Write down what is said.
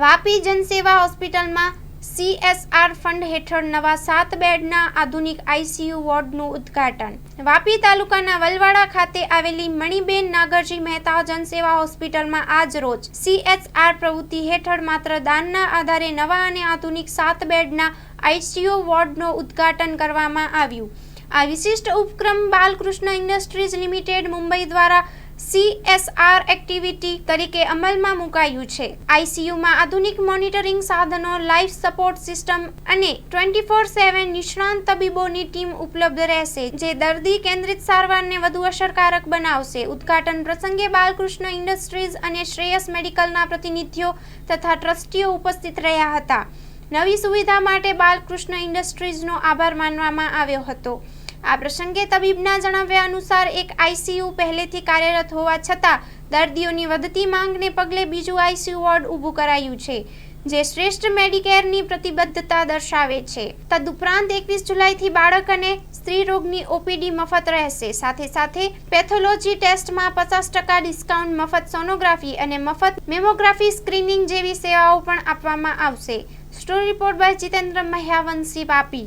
વાપી જનસેવા હોસ્પિટલમાં CSR fund હેઠળ નવા સાત બેડના આધુનિક આઈસીયુ વોર્ડનું ઉદ્ઘાટન. વાપી તાલુકાના વલવાડા ખાતે આવેલી મણિબેન નાગરજી મહેતા જનસેવા હોસ્પિટલમાં આજ રોજ સીએસઆર પ્રવૃત્તિ હેઠળ માત્ર દાનના આધારે નવા અને આધુનિક સાત બેડના આઈસીયુ વોર્ડનું ઉદ્ઘાટન કરવામાં આવ્યું. આ વિશિષ્ટ ઉપક્રમ બાલકૃષ્ણ ઇન્ડસ્ટ્રીઝ લિમિટેડ મુંબઈ દ્વારા સીએસઆર એક્ટિવિટી તરીકે અમલમાં મુકાયું છે. આઈસીયુમાં આધુનિક મોનિટરિંગ સાધનો, લાઈફ સપોર્ટ સિસ્ટમ અને ટ્વેન્ટી ફોર સેવન નિષ્ણાંત તબીબોની ટીમ ઉપલબ્ધ રહેશે, જે દર્દી કેન્દ્રિત સારવારને વધુ અસરકારક બનાવશે. ઉદ્ઘાટન પ્રસંગે બાલકૃષ્ણ ઇન્ડસ્ટ્રીઝ અને શ્રેયસ મેડિકલના પ્રતિનિધિઓ તથા ટ્રસ્ટીઓ ઉપસ્થિત રહ્યા હતા. નવી સુવિધા માટે બાલકૃષ્ણ ઇન્ડસ્ટ્રીઝનો આભાર માનવામાં આવ્યો હતો. આ પ્રસંગે તબીબના જણાવ્યા અનુસાર એક આઈસીયુ પહેલેથી કાર્યરત હોવા છતાં દર્દીઓની વધતી માંગને પગલે બીજું આઈસીયુ વોર્ડ ઊભું કરાયું છે, જે શ્રેષ્ઠ મેડિકેરની પ્રતિબદ્ધતા દર્શાવે છે. તદુપરાંત એકવીસ જુલાઈથી બાળક અને સ્ત્રી રોગની ઓપીડી મફત રહેશે. સાથે સાથે પેથોલોજી ટેસ્ટમાં પચાસ ટકા ડિસ્કાઉન્ટ, મફત સોનોગ્રાફી અને મફત મેમોગ્રાફી સ્ક્રીનિંગ જેવી સેવાઓ પણ આપવામાં આવશે. Story report by Jitendra Mahyavanshi Vapi